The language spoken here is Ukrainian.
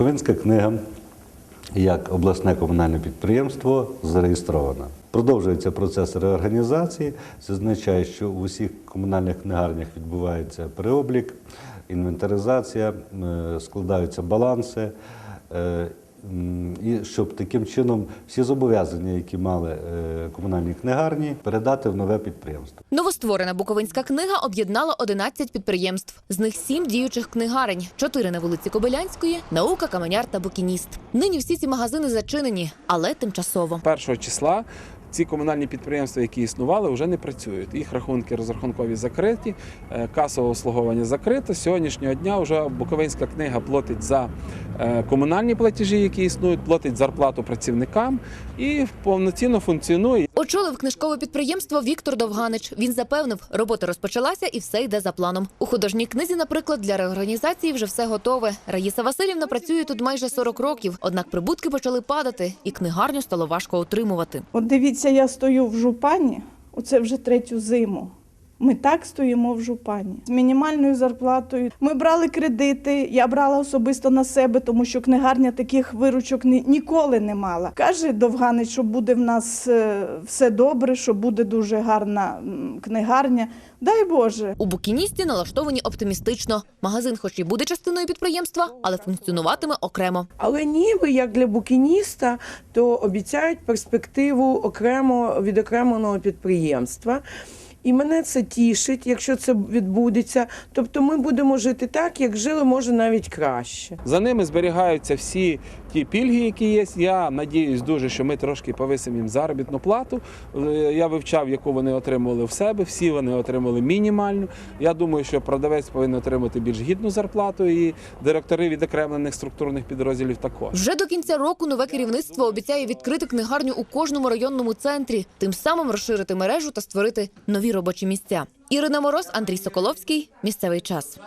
Буковинська книга як обласне комунальне підприємство зареєстрована. Продовжується процес реорганізації. Це означає, що в усіх комунальних книгарнях відбувається переоблік, інвентаризація, е, складаються баланси. І щоб таким чином всі зобов'язання, які мали е, комунальні книгарні, передати в нове підприємство. Новостворена Буковинська книга об'єднала 11 підприємств. З них 7 діючих книгарень, 4 на вулиці Кобилянської, наука, каменяр та букініст. Нині всі ці магазини зачинені, але тимчасово. 1 числа ці комунальні підприємства, які існували, вже не працюють. Їх рахунки розрахункові закриті, е, касове обслуговування закрите. З сьогоднішнього дня вже Буковинська книга платить за комунальні платежі, які існують, платить зарплату працівникам і повноцінно функціонує. Очолив книжкове підприємство Віктор Довганич. Він запевнив, робота розпочалася і все йде за планом. У художній книзі, наприклад, для реорганізації вже все готове. Раїса Васильівна працює тут майже 40 років. Однак прибутки почали падати, і книгарню стало важко утримувати. От дивіться, я стою в жупані, оце вже третю зиму. Ми так стоїмо в жупані з мінімальною зарплатою. Ми брали кредити. Я брала особисто на себе, тому що книгарня таких виручок ні- ніколи не мала. Каже Довганич, що буде в нас е, все добре, що буде дуже гарна книгарня. Дай Боже. У букіністі налаштовані оптимістично. Магазин, хоч і буде частиною підприємства, але функціонуватиме окремо. Але ніби як для букініста, то обіцяють перспективу окремо відокремленого підприємства. І мене це тішить, якщо це відбудеться. Тобто ми будемо жити так, як жили, може навіть краще. За ними зберігаються всі ті пільги, які є. Я надіюсь дуже, що ми трошки повисимо їм заробітну плату. Е, Я вивчав, яку вони отримували в себе. Всі вони отримали мінімальну. Я думаю, що продавець повинен отримати більш гідну зарплату, і директори відокремлених структурних підрозділів також. Вже до кінця року нове керівництво обіцяє відкрити книгарню у кожному районному центрі, тим самим розширити мережу та створити нові робочі місця. Ірина Мороз, Андрій Соколовський. Місцевий час.